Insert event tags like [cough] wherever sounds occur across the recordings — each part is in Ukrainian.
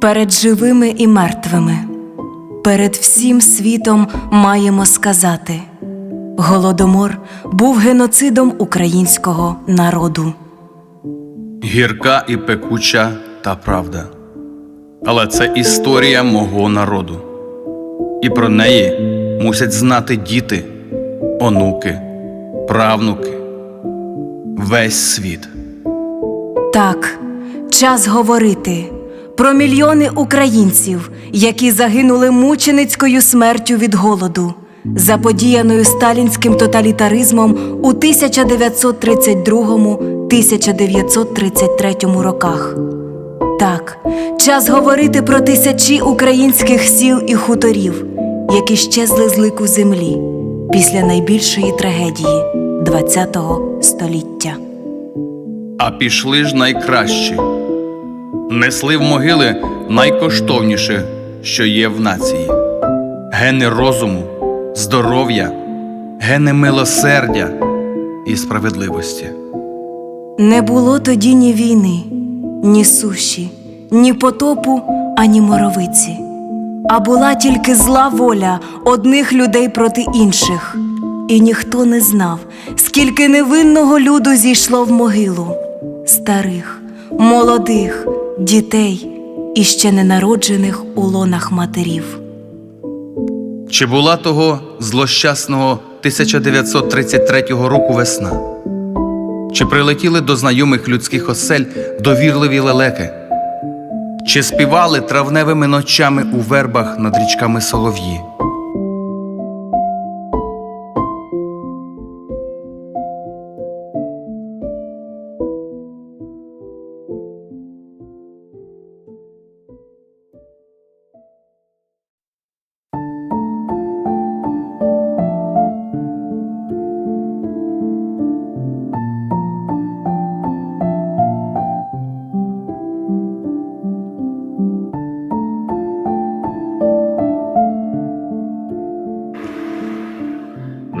Перед живими і мертвими, перед всім світом маємо сказати: Голодомор був геноцидом українського народу. Гірка і пекуча та правда. Але це історія мого народу. І про неї мусять знати діти, онуки, правнуки, весь світ. Так, час говорити про мільйони українців, які загинули мученицькою смертю від голоду, заподіяною сталінським тоталітаризмом у 1932-1933 роках. Так, час говорити про тисячі українських сіл і хуторів, які щезли з лику землі після найбільшої трагедії ХХ століття. А пішли ж найкращі, несли в могили найкоштовніше, що є в нації: гени розуму, здоров'я, гени милосердя і справедливості. Не було тоді ні війни, ні суші, ні потопу, ані моровиці, а була тільки зла воля одних людей проти інших, і ніхто не знав, скільки невинного люду зійшло в могилу. Старих, молодих, дітей і ще ненароджених у лонах матерів. Чи була того злощасного 1933 року весна? Чи прилетіли до знайомих людських осель довірливі лелеки? Чи співали травневими ночами у вербах над річками солов'ї?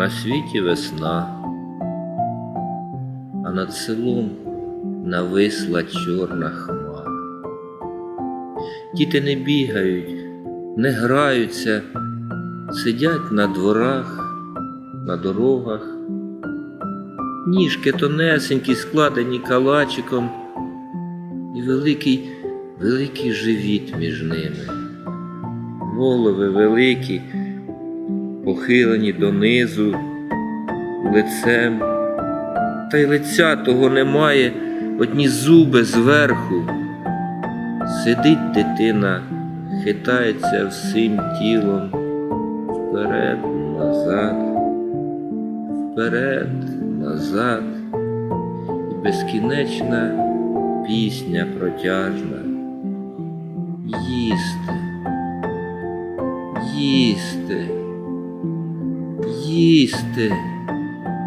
На світі весна, а над селом нависла чорна хмара. Діти не бігають, не граються, сидять на дворах, на дорогах. Ніжки тонесенькі, складені калачиком, і великий, великий живіт між ними. Голови великі, похилені донизу, лицем, та й лиця того немає, одні зуби зверху. Сидить дитина, хитається всім тілом, вперед, назад, вперед, назад, і безкінечна пісня протяжна. Їсти, їсти їсти,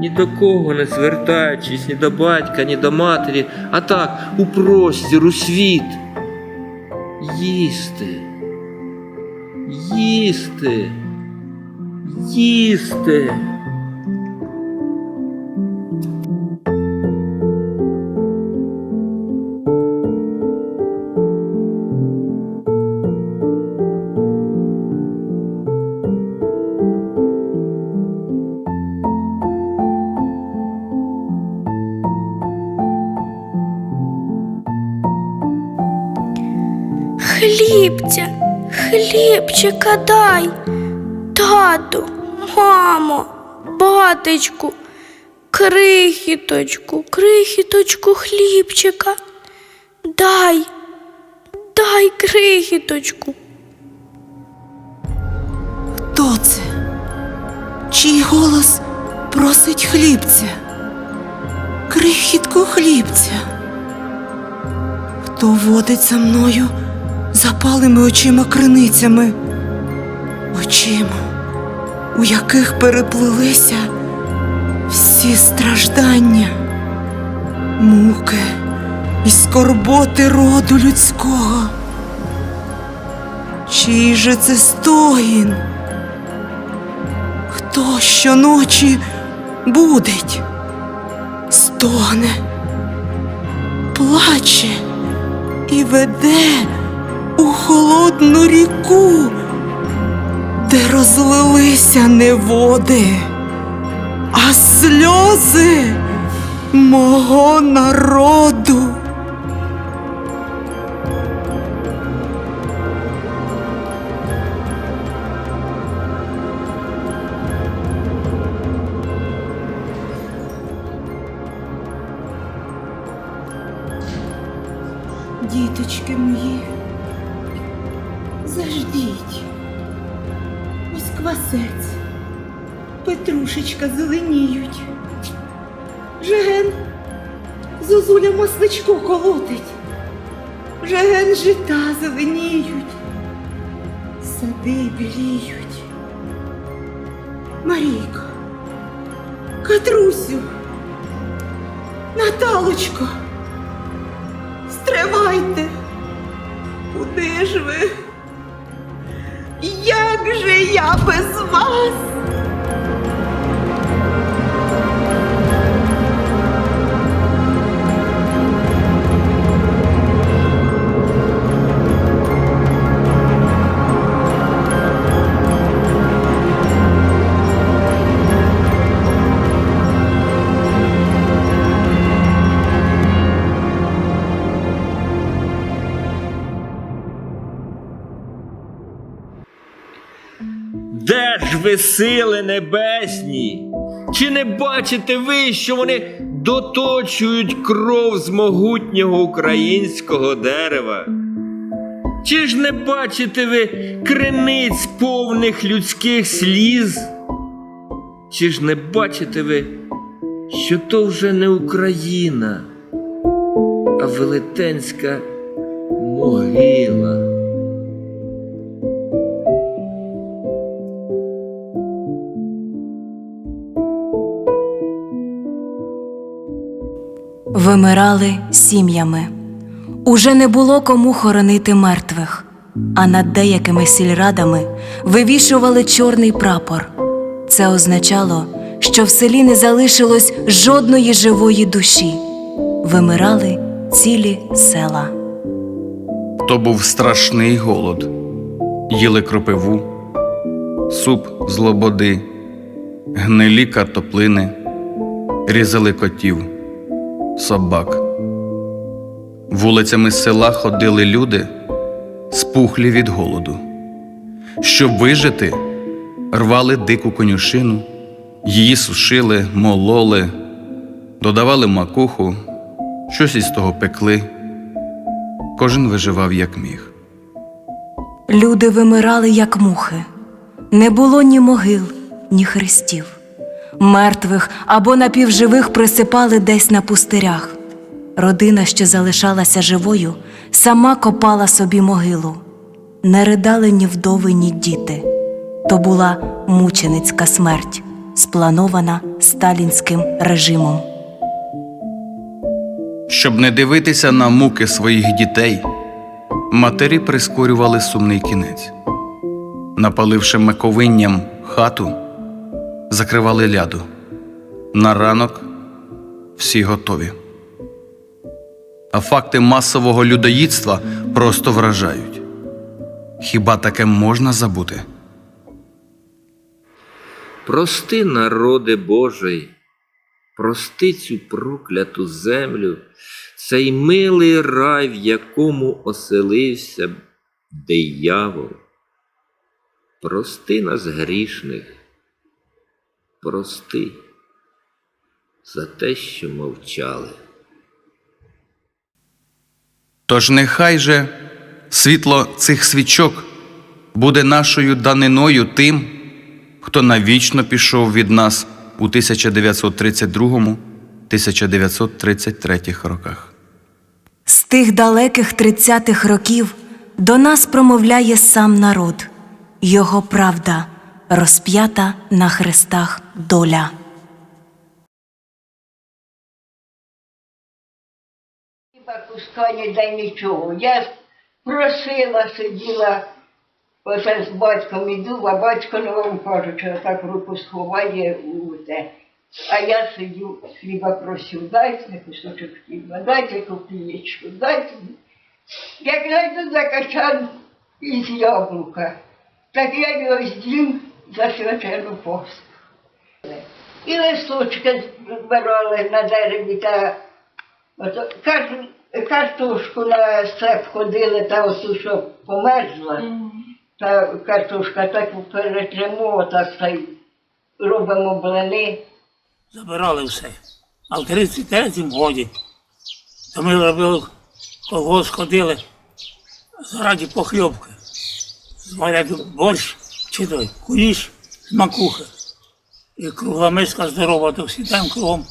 ні до кого не звертаючись, ні до батька, ні до матері, а так у простір, у світ. Їсти, їсти, їсти. Хлібчика дай, тату, мамо, батечку, крихіточку, крихіточку хлібчика. Дай, дай крихіточку. Хто це? Чий голос просить хлібця? Крихітку хлібця. Хто водить за мною запалими очима криницями, очима, у яких переплилися всі страждання, муки і скорботи роду людського. Чий же це стогін? Хто щоночі будить, стогне, плаче і веде у холодну ріку, де розлилися не води, а сльози мого народу. Діточки мої, Ось петрушечка зеленіють. Жеген, зозуля масличко колотить. Жеген жита зеленіють, сади біліють. Марійко, Катрусю, Наталочко. Стривайте. Куди ж ви? Як же я без вас? Ви сили небесні? Чи не бачите ви, що вони доточують кров з могутнього українського дерева? Чи ж не бачите ви криниць повних людських сліз? Чи ж не бачите ви, що то вже не Україна, а велетенська могила? Вимирали сім'ями. Уже не було кому хоронити мертвих, а над деякими сільрадами вивішували чорний прапор. Це означало, що в селі не залишилось жодної живої душі. Вимирали цілі села. То був страшний голод. Їли кропиву, суп з лободи, гнилі картоплини, різали котів, собак. Вулицями села ходили люди, спухлі від голоду. Щоб вижити, рвали дику конюшину, її сушили, мололи, додавали макуху, щось із того пекли. Кожен виживав як міг. Люди вимирали, як мухи. Не було ні могил, ні хрестів. Мертвих або напівживих присипали десь на пустирях. Родина, що залишалася живою, сама копала собі могилу. Не ридали ні вдови, ні діти. То була мученицька смерть, спланована сталінським режимом. Щоб не дивитися на муки своїх дітей, матері прискорювали сумний кінець. Напаливши маковинням хату, закривали ляду. На ранок всі готові. А факти масового людоїдства просто вражають. Хіба таке можна забути? Прости, народи Божий, прости цю прокляту землю, цей милий рай, в якому оселився диявол. Прости нас грішних, прости за те, що мовчали. Тож нехай же світло цих свічок буде нашою даниною тим, хто навічно пішов від нас у 1932-1933 роках. З тих далеких тридцятих років до нас промовляє сам народ, його правда розп'ята на хрестах доля. Хіба куска ніде нічого. Я просила, сиділа, оце з батьком іду, а батько не вам каже, що так руку сховає у те. А я сидю, хліба просю, дайте кусочок хліба, дайте копієчку, дайте. Як знайду за качан із яблука, так я його з'їм за свячену посту. І листочки збирали на дереві та каж- картошку на степ ходили, та ось що померзла. Та картошка так перетримо, так та й робимо блини. забирали все. А в 33-му годі то ми робили колгосп ходили заради похльобки. Зваряти борщ чи той куліш з макухи. І кругла миска здорова, то всі там кругом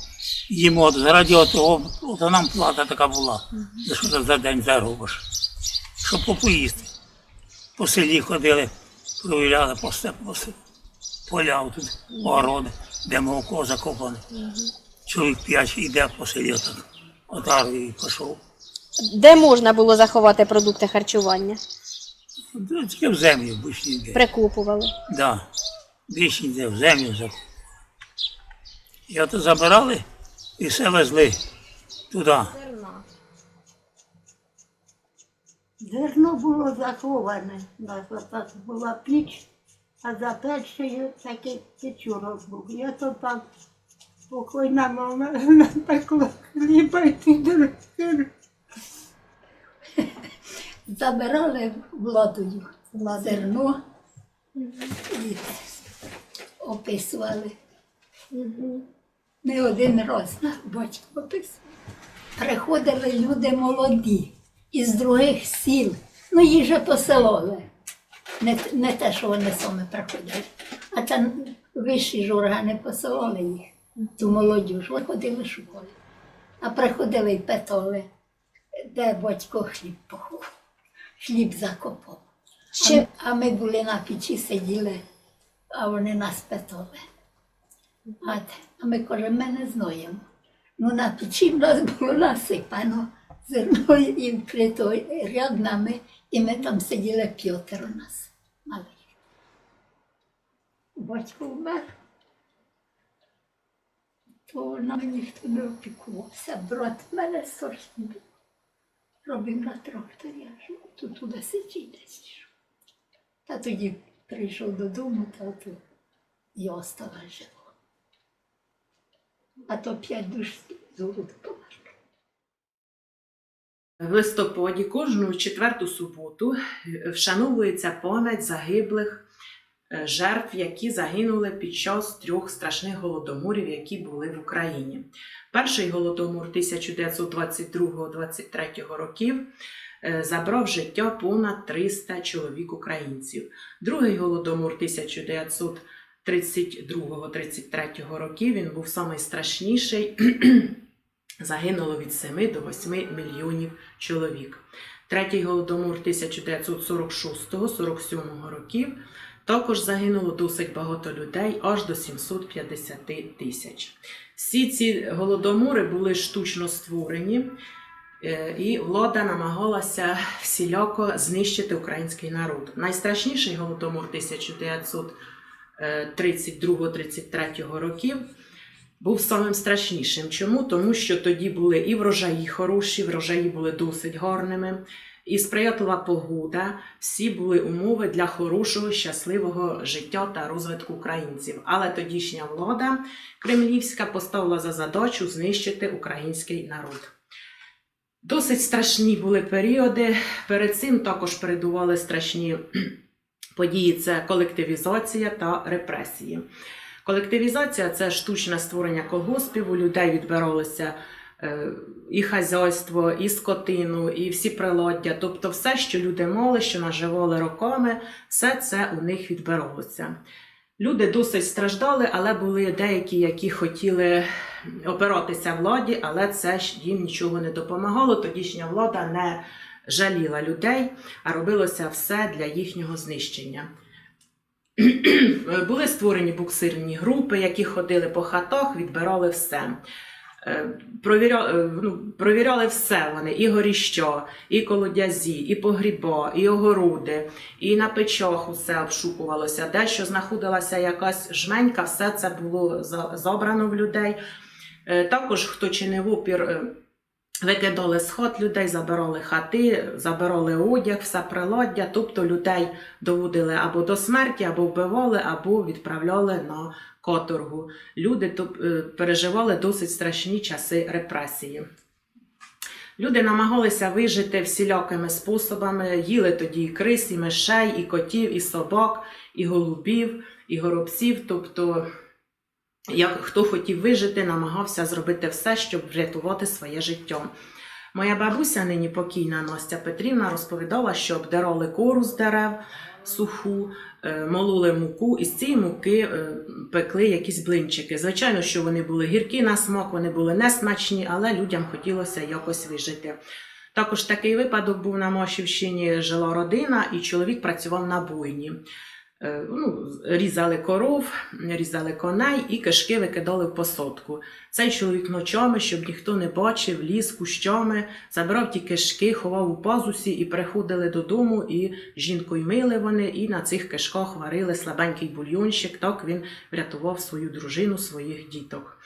їмо. От Заради того, от нам плата така була. За що ти за день заробиш? Щоб попоїсти. По селі ходили, провіряли по степу, поля тут, огороди, де молоко закопане. Чоловік п'ять йде по селі так, отарою і пішов. Де можна було заховати продукти харчування? Ну, Тільки в землю більш ніде. Прикупували. Да. Більш ніде в землю закопали. І от забирали і все везли туди. Зерно було заховане, у нас так була піч, а за печею такий печурок був. Я то там покойна мама напекла хліба і туди. Забирали владою зерно і описували. Не один раз батько описував. Приходили люди молоді із других сіл. Ну, їх же поселили. Не, не те, що вони самі приходили. А це вищі ж органи поселили їх, ту молодіж. Вони ходили в школі. А приходили і питали, де батько хліб поховав хліб закопав. А, ми- а ми були на печі, сиділи, а вони нас питали. А, а ми кажемо, ми не знаємо. Ну на печі в нас було насипано зерно і вкрито ряд нами, і ми там сиділи п'ятеро нас малих. Батько вмер. То нам ніхто не опікувався. Брат мене сорсний робив на тракторі, аж тут туди сидить десь. Та тоді прийшов додому, та то і осталась жива. А то п'ять душ золото померли. В листопаді кожну четверту суботу вшановується пам'ять загиблих жертв, які загинули під час трьох страшних голодоморів, які були в Україні. Перший голодомор 1922-23 років е, забрав життя понад 300 чоловік українців. Другий голодомор 1932-33 років він був найстрашніший. [clears throat] Загинуло від 7 до 8 мільйонів чоловік. Третій голодомор 1946-47 років також загинуло досить багато людей, аж до 750 тисяч. Всі ці голодомори були штучно створені, е, і влада намагалася всіляко знищити український народ. Найстрашніший голодомор 1932-33 років був самим страшнішим. Чому? Тому що тоді були і врожаї хороші, врожаї були досить гарними, і сприятлива погода. Всі були умови для хорошого, щасливого життя та розвитку українців. Але тодішня влада кремлівська поставила за задачу знищити український народ. Досить страшні були періоди. Перед цим також передували страшні [clears throat] події: це колективізація та репресії. Колективізація це штучне створення колгоспів. У людей відбиралося е, і хазяйство, і скотину, і всі приладдя. Тобто, все, що люди мали, що наживали роками, все це у них відбиралося. Люди досить страждали, але були деякі, які хотіли опиратися владі, але це ж їм нічого не допомагало. Тодішня влада не жаліла людей, а робилося все для їхнього знищення. [clears throat] Були створені буксирні групи, які ходили по хатах, відбирали все. Е, Провіряли, ну, провіряли все вони: і горіщо, і колодязі, і погріба, і огороди, і на печах усе обшукувалося. Дещо знаходилася якась жменька, все це було забрано в людей. Е, Також, хто чинив опір, е, Викидали хат людей, забирали хати, забирали одяг, все приладдя, тобто людей доводили або до смерті, або вбивали, або відправляли на каторгу. Люди е, переживали досить страшні часи репресії. Люди намагалися вижити всілякими способами, їли тоді і крис, і мишей, і котів, і собак, і голубів, і горобців. Тобто, як хто хотів вижити, намагався зробити все, щоб врятувати своє життя. Моя бабуся, нині покійна Настя Петрівна, розповідала, що обдирали кору з дерев суху, е, мололи муку, і з цієї муки е, пекли якісь блинчики. Звичайно, що вони були гіркі на смак, вони були несмачні, але людям хотілося якось вижити. Також такий випадок був на Мошівщині, жила родина, і чоловік працював на бойні. Е, Ну, різали коров, різали коней і кишки викидали в посадку. Цей чоловік ночами, щоб ніхто не бачив, ліз кущами, забирав ті кишки, ховав у пазусі і приходили додому, і жінкою мили вони, і на цих кишках варили слабенький бульйончик. Так він врятував свою дружину, своїх діток.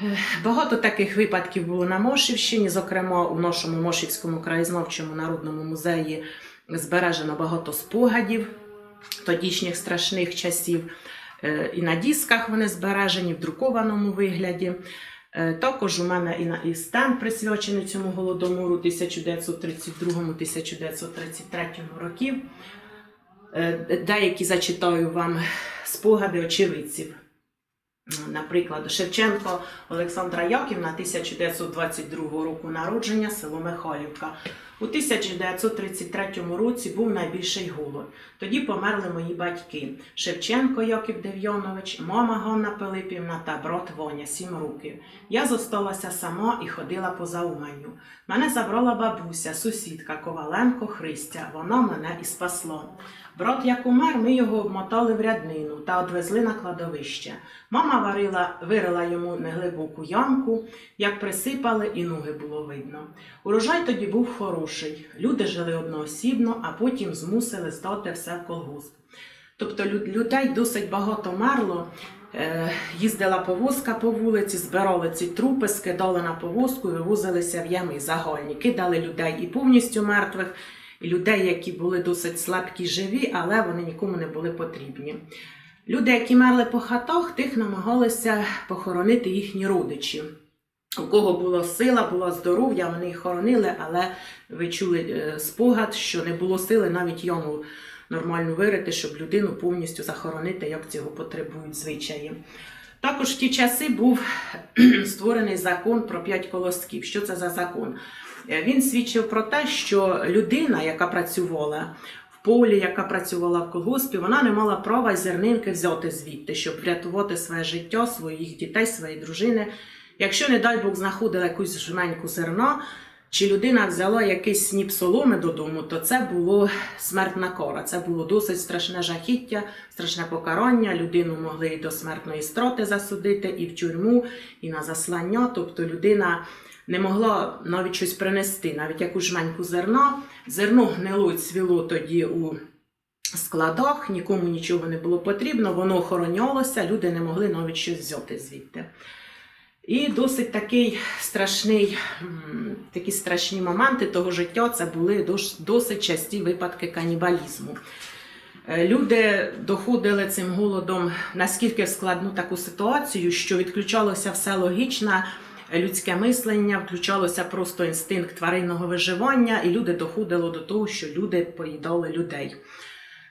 Е, Багато таких випадків було на Мошівщині, зокрема у нашому Мошівському краєзнавчому народному музеї збережено багато спогадів тодішніх страшних часів. Е, І на дисках вони збережені в друкованому вигляді. Е, Також у мене і стенд присвячений цьому голодомору 1932-1933 років. Е, Деякі зачитаю вам спогади очевидців. Наприклад, Шевченко Олександра Яківна 1922 року народження, село Михайлівка. У 1933 році був найбільший голод. Тоді померли мої батьки Шевченко Яків Дев'янович, мама Ганна Пилипівна та брат Воня, сім років. Я зосталася сама і ходила по зауманню. Мене забрала бабуся, сусідка Коваленко Христя. Вона мене і спасла. Брат як умер, ми його вмотали в ряднину та одвезли на кладовище. Мама варила, вирила йому неглибоку ямку, як присипали, і ноги було видно. Урожай тоді був хороший. Люди жили одноосібно, а потім змусили здати все в колгосп. Тобто людей досить багато мерло. Е, Їздила повозка по вулиці, збирали ці трупи, скидали на повозку і вивозилися в ями загальні. Кидали людей і повністю мертвих, людей, які були досить слабкі, живі, але вони нікому не були потрібні. Люди, які мерли по хатах, тих намагалися похоронити їхні родичі. У кого була сила, було здоров'я, вони їх хоронили, але ви чули е, спогад, що не було сили навіть йому нормально вирити, щоб людину повністю захоронити, як цього потребують звичаї. Також в ті часи був [clears throat] створений закон про п'ять колосків. Що це за закон? Е, Він свідчив про те, що людина, яка працювала в полі, яка працювала в колгоспі, вона не мала права зернинки взяти звідти, щоб врятувати своє життя, своїх дітей, своєї дружини. Якщо, не дай Бог, знаходила якусь жменьку зерна, чи людина взяла якийсь сніп соломи додому, то це було смертна кора. Це було досить страшне жахіття, страшне покарання. Людину могли і до смертної строти засудити, і в тюрму, і на заслання. Тобто людина не могла навіть щось принести, навіть якусь жменьку зерна. Зерно гнило цвіло тоді у складах, нікому нічого не було потрібно, воно охоронялося, люди не могли навіть щось взяти звідти. І досить такий страшний, такі страшні моменти того життя це були досить часті випадки канібалізму. Е, Люди доходили цим голодом наскільки в складну таку ситуацію, що відключалося все логічне людське мислення, включалося просто інстинкт тваринного виживання, і люди доходили до того, що люди поїдали людей.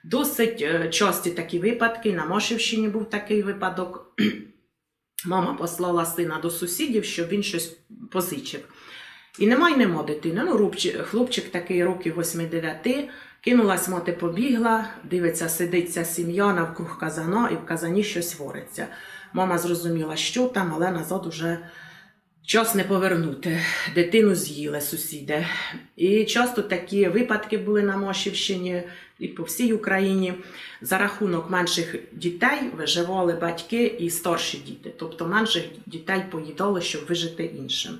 Досить е, часті такі випадки. На Мошівщині був такий випадок. [clears throat] Мама послала сина до сусідів, щоб він щось позичив. І нема й нема дитини. Ну, хлопчик такий років 8-9, кинулась мати побігла, дивиться, сидить ця сім'я навкруг казана, і в казані щось вориться. Мама зрозуміла, що там, але назад уже час не повернути. Дитину з'їли сусіди. І часто такі випадки були на Мошівщині і по всій Україні. За рахунок менших дітей виживали батьки і старші діти. Тобто менших дітей поїдали, щоб вижити іншим.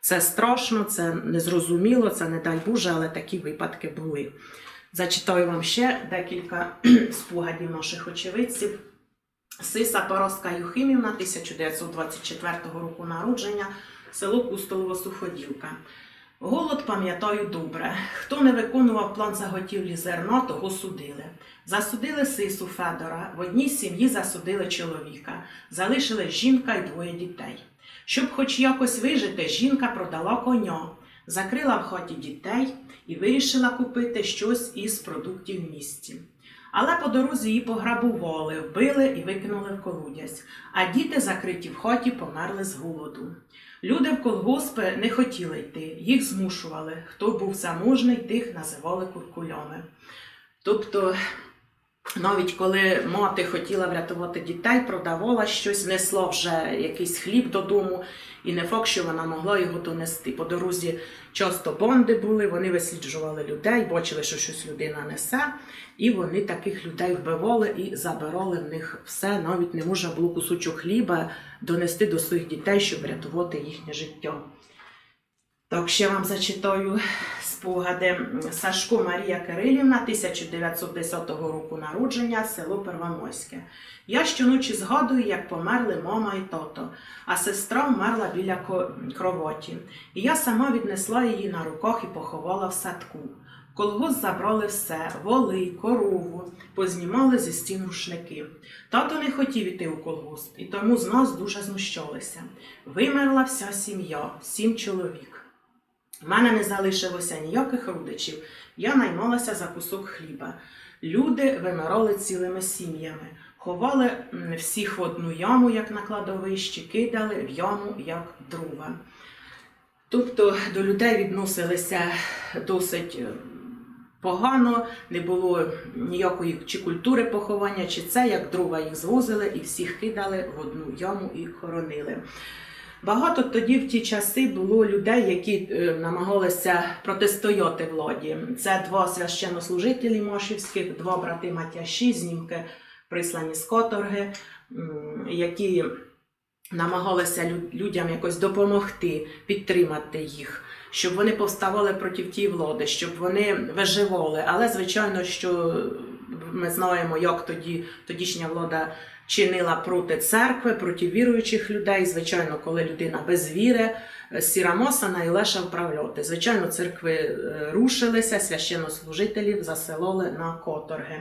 Це страшно, це незрозуміло, це не дай Боже, але такі випадки були. Зачитаю вам ще декілька [clears throat] спогадів наших очевидців. Сиса Пароска Юхимівна, 1924 року народження, село Кустолово-Суходілка. Голод пам'ятаю добре. Хто не виконував план заготівлі зерна, того судили. Засудили сису Федора, в одній сім'ї засудили чоловіка, залишили жінка і двоє дітей. Щоб хоч якось вижити, жінка продала коня, закрила в хаті дітей і вирішила купити щось із продуктів місті. Але по дорозі її пограбували, вбили і викинули в колодязь, а діти, закриті в хаті, померли з голоду. Люди в колгоспи не хотіли йти, їх змушували. Хто був заможний, тих називали куркульоми. Тобто, навіть коли мати хотіла врятувати дітей, продавала щось, несла вже якийсь хліб додому, і не факт, що вона могла його донести. По дорозі часто бонди були, вони висліджували людей, бачили, що щось людина несе, і вони таких людей вбивали і забирали в них все. Навіть не можна було кусочок хліба донести до своїх дітей, щоб врятувати їхнє життя. Так, ще вам зачитаю спогади. Сашко Марія Кирилівна, 1910 року народження, село Первомойське. Я щоночі згадую, як померли мама і тато, а сестра вмерла біля кровоті. І я сама віднесла її на руках і поховала в садку. В Колгосп забрали все, воли, корову, познімали зі стін рушники. Тато не хотів іти у колгосп, і тому з нас дуже знущалися. Вимерла вся сім'я, сім чоловік. У мене не залишилося ніяких родичів. Я наймалася за кусок хліба. Люди вимирали цілими сім'ями, ховали всіх в одну яму, як на кладовищі, кидали в яму, як дрова. Тобто до людей відносилися досить е, погано, не було ніякої чи культури поховання, чи це, як дрова їх звозили і всіх кидали в одну яму і хоронили. Багато тоді в ті часи було людей, які е, намагалися протистояти владі. Це два священнослужителі Мошівських, два брати Матяші, знімки прислані з каторги, м, які намагалися людям якось допомогти, підтримати їх, щоб вони повставали проти тієї влади, щоб вони виживали. Але звичайно, що ми знаємо, як тоді тодішня влада чинила проти церкви, проти віруючих людей. Звичайно, коли людина без віри, е, сіра мосана і леша вправляти. Звичайно, церкви е, рушилися, священнослужителів заселили на которги.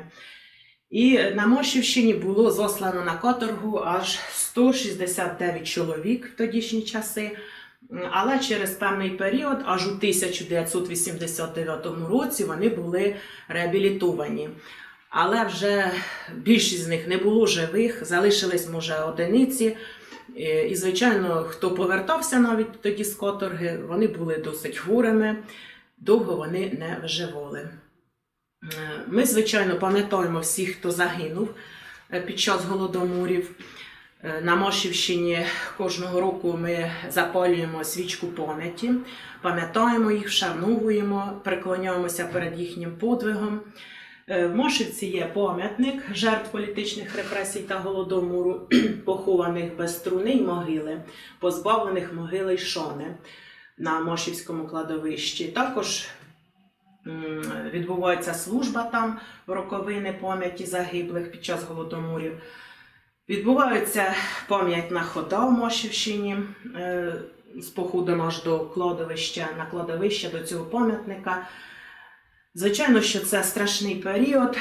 І на Мошівщині було заслано на каторгу аж 169 чоловік в тодішні часи. Але через певний період, аж у 1989 році, вони були реабілітовані. Але вже більшість з них не було живих, залишились, може, одиниці. Е, І, звичайно, хто повертався навіть тоді з каторги, вони були досить хворими, довго вони не виживали. Е, Ми, звичайно, пам'ятаємо всіх, хто загинув е, під час голодоморів. На Мошівщині кожного року ми запалюємо свічку пам'яті, пам'ятаємо їх, вшановуємо, преклоняємося перед їхнім подвигом. Е, В Мошівці є пам'ятник жертв політичних репресій та голодомору, [clears throat] похованих без труни й могили, позбавлених могили й шони на Мошівському кладовищі. Також відбувається служба там роковини пам'яті загиблих під час голодоморів. Відбувається пам'ятна хода в Мошівщині е, з походом аж до кладовища, на кладовище до цього пам'ятника. Звичайно, що це страшний період,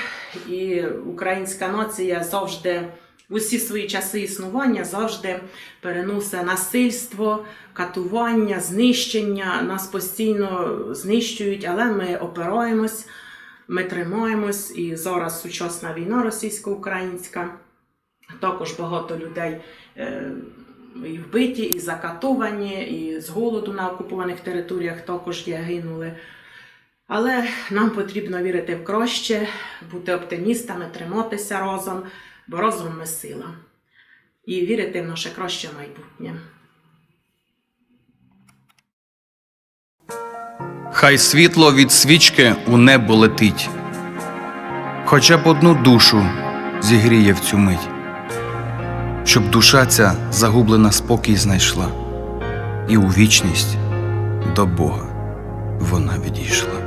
і українська нація завжди, усі свої часи існування, завжди переносить насильство, катування, знищення. Нас постійно знищують, але ми опираємось, ми тримаємось. І зараз сучасна війна російсько-українська. Також багато людей е, і вбиті, і закатовані, і з голоду на окупованих територіях також є гинули. Але нам потрібно вірити в краще, бути оптимістами, триматися разом, бо разом ми сила. І вірити в наше краще майбутнє. Хай світло від свічки у небо летить, хоча б одну душу зігріє в цю мить, щоб душа ця загублена спокій знайшла, і у вічність до Бога вона відійшла.